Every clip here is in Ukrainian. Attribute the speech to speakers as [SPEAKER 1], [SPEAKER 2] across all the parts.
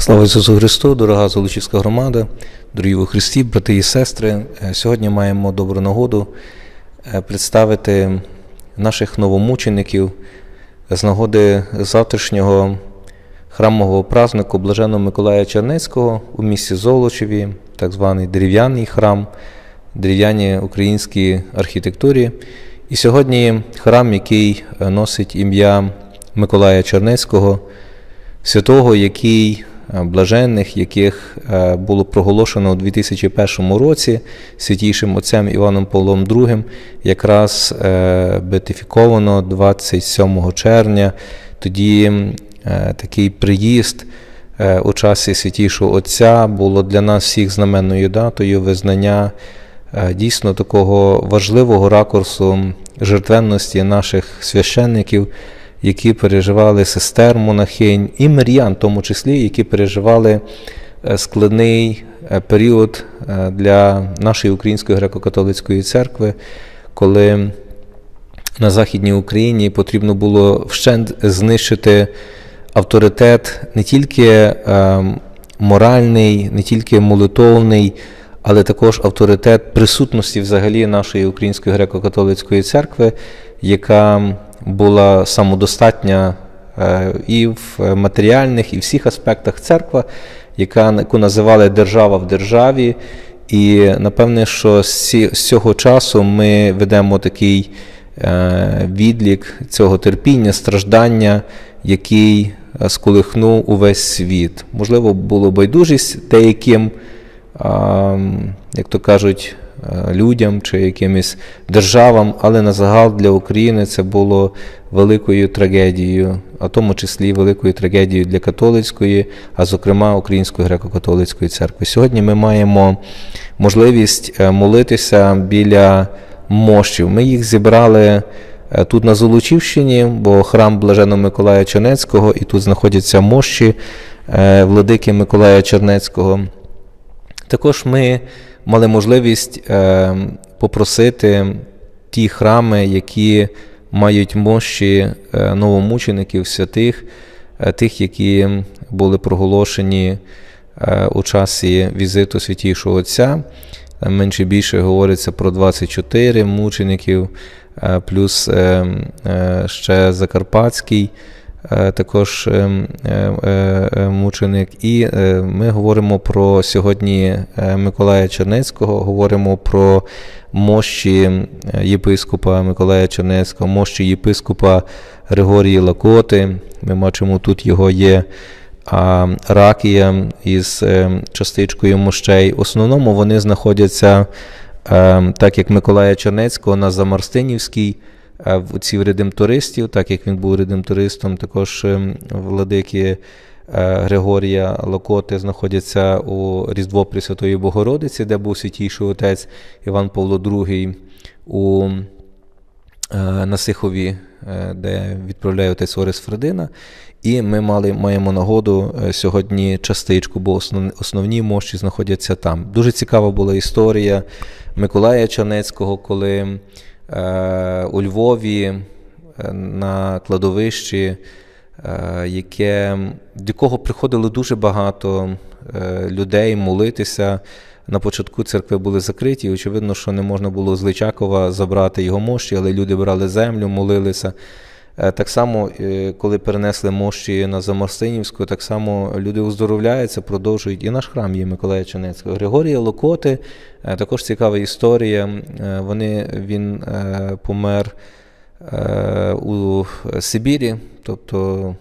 [SPEAKER 1] Слава Ісусу Христу, дорога Золочівська громада, дорогі у Христі, брати і сестри. Е, сьогодні маємо добру нагоду е, представити наших новомучеників з нагоди завтрашнього храмового празнику Блаженого Миколая Чернецького у місті Золочеві, так званий дерев'яний храм, дерев'яній українській архітектурі. І сьогодні храм, який е, носить ім'я Миколая Чернецького, святого, який блаженних, яких е, було проголошено у 2001 році святійшим отцем Іваном Павлом II, якраз е, бетифіковано 27 червня. Тоді такий приїзд у часі святійшого Отця було для нас всіх знаменною датою визнання дійсно такого важливого ракурсу жертвенності наших священників які переживали сестер монахинь, і мир'ян, в тому числі, які переживали е, складний е, період е, для нашої Української греко-католицької церкви, коли на Західній Україні потрібно було вщент знищити авторитет не тільки моральний, не тільки молитовний. Але також авторитет присутності взагалі нашої Української греко-католицької церкви, яка була самодостатня е, і в матеріальних, і в всіх аспектах церква, яка, яку називали держава в державі. І напевне, що з цього часу ми ведемо такий е, відлік цього терпіння, страждання, який е, сколихнув увесь світ. Можливо, було байдужість деяким, як то кажуть, людям чи якимось державам, але на загал для України це було великою трагедією, а в тому числі великою трагедією для католицької, а зокрема Української греко-католицької церкви. Сьогодні ми маємо можливість е, молитися біля мощів. Ми їх зібрали. Е, тут на Золочівщині, бо храм Блаженого Миколая Чернецького, і тут знаходяться мощі владики Миколая Чернецького. Також ми мали можливість е, попросити ті храми, які мають мощі е, новомучеників святих, е, тих, які були проголошені у часі візиту святішого Отця. Менше більше говориться про 24 мучеників, плюс ще Закарпатський. Е, також е, е, мученик. І ми говоримо про сьогодні Миколая Чернецького, говоримо про мощі єпископа Миколая Чернецького, мощі єпископа Григорії Лакоти. Ми бачимо, тут його є. Ракія із частичкою мощей. В основному вони знаходяться, так як Миколая Чернецького, на Замарстинівській в цій редемтористів, так як він був редемтористом, також ем, владики е, Григорія Локоти знаходяться у Різдво Пресвятої Богородиці, де був святійший отець Іван Павло II у е, Насихові, е, де відправляє отець Орес Фредина. І ми мали, маємо нагоду сьогодні частичку, бо основні, основні мощі знаходяться там. Дуже цікава була історія Миколая Чанецького, коли у Львові е, на кладовищі, е, яке, до якого приходило дуже багато людей молитися. На початку церкви були закриті. Очевидно, що не можна було з Личакова забрати його мощі, але люди брали землю, молилися. Е, так само, е, коли перенесли мощі на Замарстинівську, так само люди оздоровляються, продовжують. І наш храм є Миколая Ченецького. Григорія Локоти, е, також цікава історія. Вони, Він помер у Сибірі, тобто,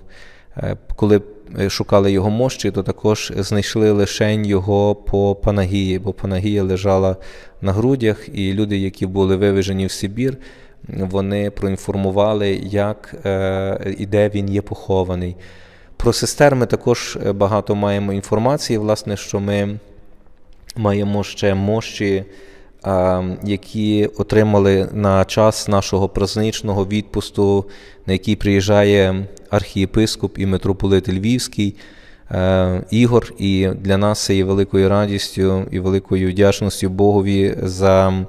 [SPEAKER 1] коли шукали його мощі, то також знайшли лишень його по Панагії, бо Панагія лежала на грудях, і люди, які були вивезені в Сибір, вони проінформували, як е, і де він є похований. Про сестер ми також е, багато маємо інформації, власне, що ми маємо ще мощі, які отримали на час нашого праздничного відпусту, на який приїжджає архієпископ і митрополит Львівський. Е, Ігор, і для нас це є великою радістю і великою вдячністю Богові за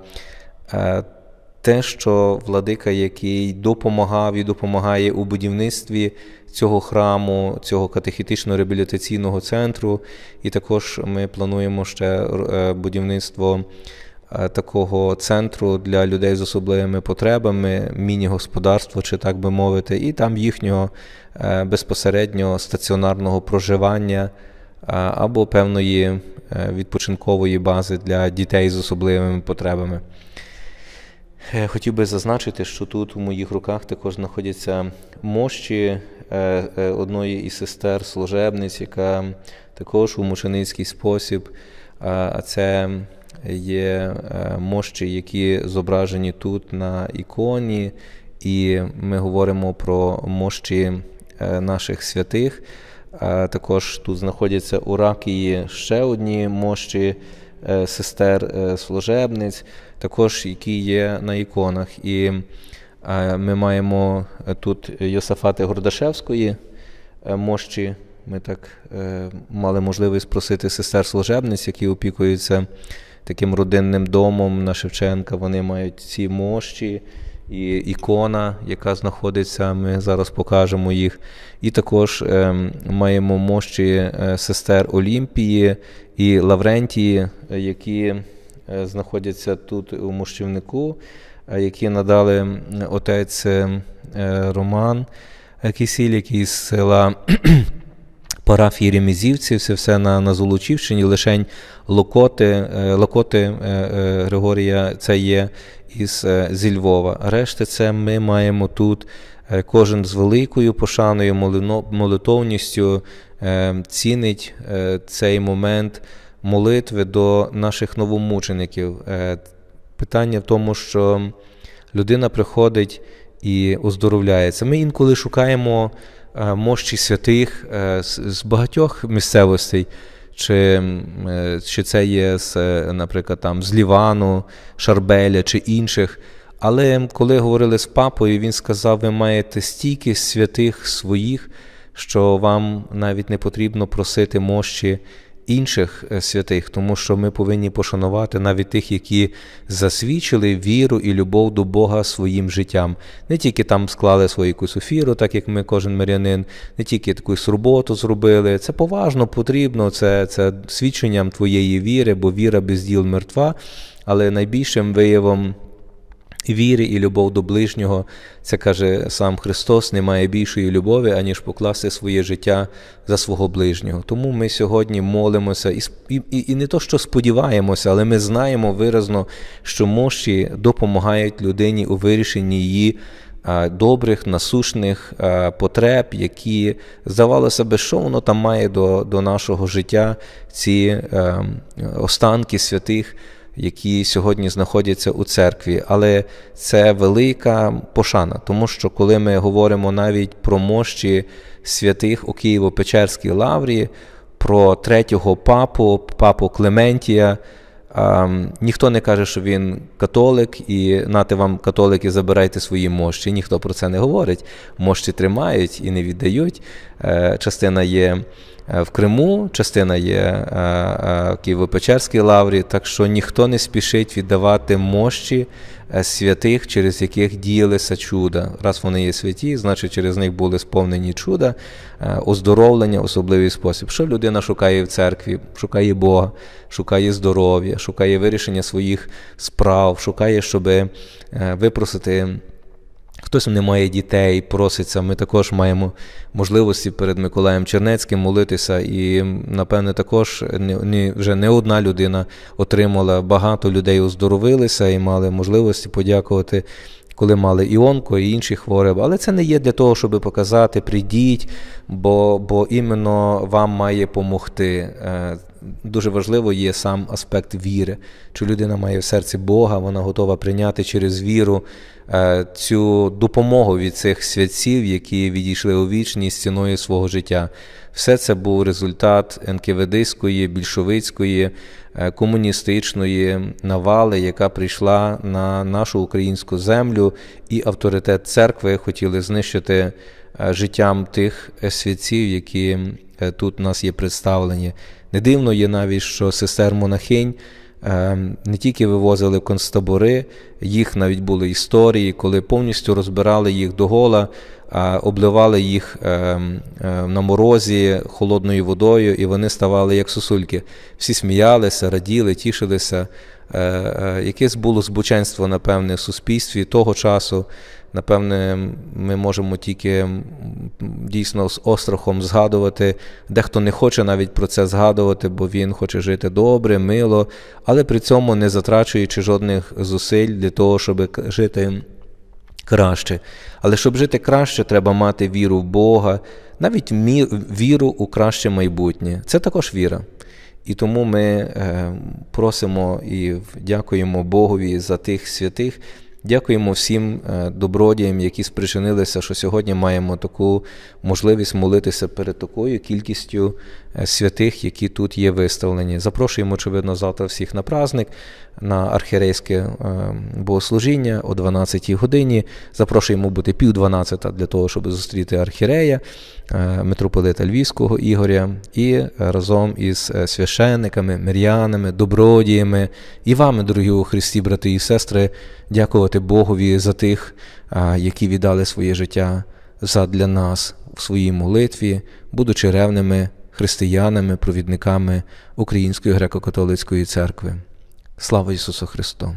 [SPEAKER 1] те, що владика, який допомагав і допомагає у будівництві цього храму, цього катехітично-реабілітаційного центру, і також ми плануємо ще будівництво. Такого центру для людей з особливими потребами, міні-господарство, чи так би мовити, і там їхнього безпосереднього стаціонарного проживання або певної е, відпочинкової бази для дітей з особливими потребами. Е, хотів би зазначити, що тут у моїх руках також знаходяться мощі е, одної із сестер служебниць, яка також у мученицький спосіб, а це є мощі, які зображені тут на іконі, і ми говоримо про мощі наших святих. Також тут знаходяться у Ракії ще одні мощі е, сестер е, служебниць, також які є на іконах. І ми маємо тут Йосафати Гордашевської е, мощі. Ми так мали можливість просити сестер служебниць, які опікуються таким родинним домом на Шевченка. Вони мають ці мощі і ікона, яка знаходиться, ми зараз покажемо їх. І також е, маємо мощі е, сестер Олімпії і Лаврентії, які е, знаходяться тут у мощівнику, е, які надали отець Роман Кисіль, який з села. Парафії Ремізівців, це все на на Золочівщині, лишень Локоти, Локоти Григорія, це є із е, зі Львова. Решти це ми маємо тут е, кожен з великою пошаною, молитовністю е, цінить цей момент молитви до наших новомучеників. Питання в тому, що людина приходить і оздоровляється. Ми інколи шукаємо мощі святих з багатьох місцевостей чи е, чи це є, з, е, наприклад, там з Лівану, Шарбеля чи інших. Але коли говорили з папою, він сказав: ви маєте стільки святих своїх, що вам навіть не потрібно просити мощі інших е, святих, тому що ми повинні пошанувати навіть тих, які засвідчили віру і любов до Бога своїм життям. Не тільки там склали свою якусь офіру, так як ми, кожен мирянин, не тільки якусь роботу зробили. Це поважно, потрібно, це, це свідченням твоєї віри, бо віра без діл мертва, але найбільшим виявом. Віри і любов до ближнього, це каже сам Христос, немає більшої любові, аніж покласти своє життя за свого ближнього. Тому ми сьогодні молимося і і, і не то, що сподіваємося, але ми знаємо виразно, що мощі допомагають людині у вирішенні її добрих, насушних потреб, які, здавалося би, що воно там має до, до нашого життя, ці ем, останки святих які сьогодні знаходяться у церкві, але це велика пошана, тому що коли ми говоримо навіть про мощі святих у Києво-Печерській лаврі, про третього папу, папу Клементія. Ніхто не каже, що він католик, і нати вам католики, забирайте свої мощі. Ніхто про це не говорить. Мощі тримають і не віддають. Е, частина є в Криму, частина є е, е, Києво-Печерській лаврі, так що ніхто не спішить віддавати мощі святих, через яких діялися чуда. Раз вони є святі, значить через них були сповнені чуда, оздоровлення, особливий спосіб. Що людина шукає в церкві? Шукає Бога, шукає здоров'я, шукає вирішення своїх справ, шукає, щоб випросити. Хтось не має дітей, проситься. Ми також маємо можливості перед Миколаєм Чернецьким молитися, і, напевне, також не, вже не одна людина отримала, багато людей оздоровилися і мали можливості подякувати, коли мали іонко і інші хвороби. Але це не є для того, щоб показати, прийдіть, бо бо іменно вам має помогти. Дуже важливо є сам аспект віри. Чи людина має в серці Бога, вона готова прийняти через віру е, цю допомогу від цих святців, які відійшли у вічність ціною свого життя. Все це був результат НКВДської, більшовицької, е, комуністичної навали, яка прийшла на нашу українську землю, і авторитет церкви хотіли знищити е, життям тих святців, які тут у нас є представлені. Не дивно є навіть, що сестер монахинь ем, не тільки вивозили в концтабори, їх навіть були історії, коли повністю розбирали їх до гола, обливали їх ем, ем, на морозі холодною водою, і вони ставали як сосульки. Всі сміялися, раділи, тішилися. Е, е, якесь було збученство, напевне, в суспільстві того часу. Напевне, ми можемо тільки дійсно з острахом згадувати. Дехто не хоче навіть про це згадувати, бо він хоче жити добре, мило, але при цьому не затрачуючи жодних зусиль для того, щоб жити краще. Але щоб жити краще, треба мати віру в Бога, навіть віру у краще майбутнє. Це також віра. І тому ми е, просимо і дякуємо Богові за тих святих. Дякуємо всім е, добродіям, які спричинилися, що сьогодні маємо таку можливість молитися перед такою кількістю е, святих, які тут є виставлені. Запрошуємо, очевидно, завтра всіх на праздник, на архірейське е, богослужіння о 12-й годині. Запрошуємо бути пів 12 для того, щоб зустріти архірея, митрополита Львівського Ігоря, і разом із священниками, мирянами, добродіями і вами, дорогі у Христі, брати і сестри, дякувати Богові за тих, які віддали своє життя задля нас в своїй молитві, будучи ревними християнами, провідниками Української греко-католицької церкви. Слава Ісусу Христу!